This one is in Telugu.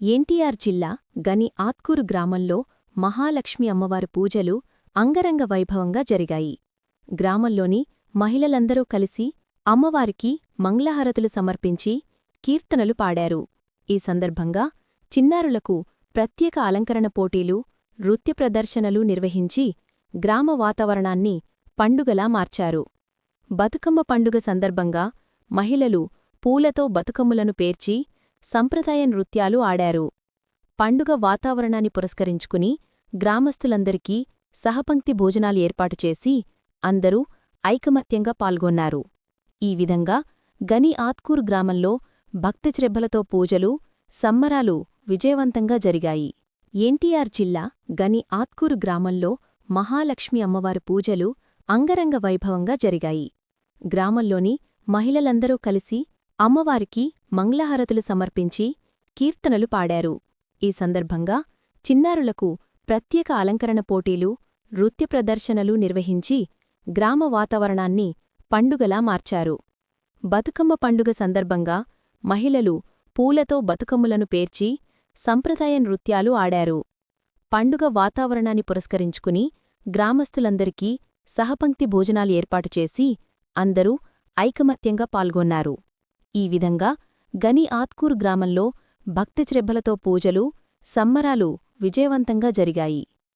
ఎన్టీఆర్ జిల్లా గని ఆత్కూరు గ్రామంలో మహాలక్ష్మి అమ్మవారి పూజలు అంగరంగ వైభవంగా జరిగాయి. గ్రామంలోని మహిళలందరూ కలిసి అమ్మవారికి మంగళహారతులు సమర్పించి కీర్తనలు పాడారు. ఈ సందర్భంగా చిన్నారులకు ప్రత్యేక అలంకరణ పోటీలు నృత్య ప్రదర్శనలు నిర్వహించి గ్రామ వాతావరణాన్ని పండుగలా మార్చారు. బతుకమ్మ పండుగ సందర్భంగా మహిళలు పూలతో బతుకమ్మలను పేర్చి సంప్రదాయ నృత్యాలు ఆడారు. పండుగ వాతావరణాన్ని పురస్కరించుకుని గ్రామస్తులందరికీ సహపంక్తి భోజనాలు ఏర్పాటు చేసి అందరూ ఐకమత్యంగా పాల్గొన్నారు. ఈ విధంగా గని ఆత్కూరు గ్రామంలో భక్తి పూజలు సమ్మరాలు విజయవంతంగా జరిగాయి. ఎన్టీఆర్ జిల్లా గని ఆత్కూరు గ్రామంలో మహాలక్ష్మి అమ్మవారి పూజలు అంగరంగ వైభవంగా జరిగాయి. గ్రామంలోని మహిళలందరూ కలిసి అమ్మవారికి మంగళహారతులు సమర్పించి కీర్తనలు పాడారు. ఈ సందర్భంగా చిన్నారులకు ప్రత్యేక అలంకరణ పోటీలు నృత్య ప్రదర్శనలు నిర్వహించి గ్రామ వాతావరణాన్ని పండుగలా మార్చారు. బతుకమ్మ పండుగ సందర్భంగా మహిళలు పూలతో బతుకమ్మలను పేర్చి సంప్రదాయ నృత్యాలు ఆడారు. పండుగ వాతావరణాన్ని పురస్కరించుకుని గ్రామస్తులందరికీ సహపంక్తి భోజనాలు ఏర్పాటు చేసి అందరూ ఐకమత్యంగా పాల్గొన్నారు. ఈ విధంగా గని ఆత్కూర్ గ్రామంలో భక్తిచ్రెబ్బలతో పూజలు సమ్మరాలు విజయవంతంగా జరిగాయి.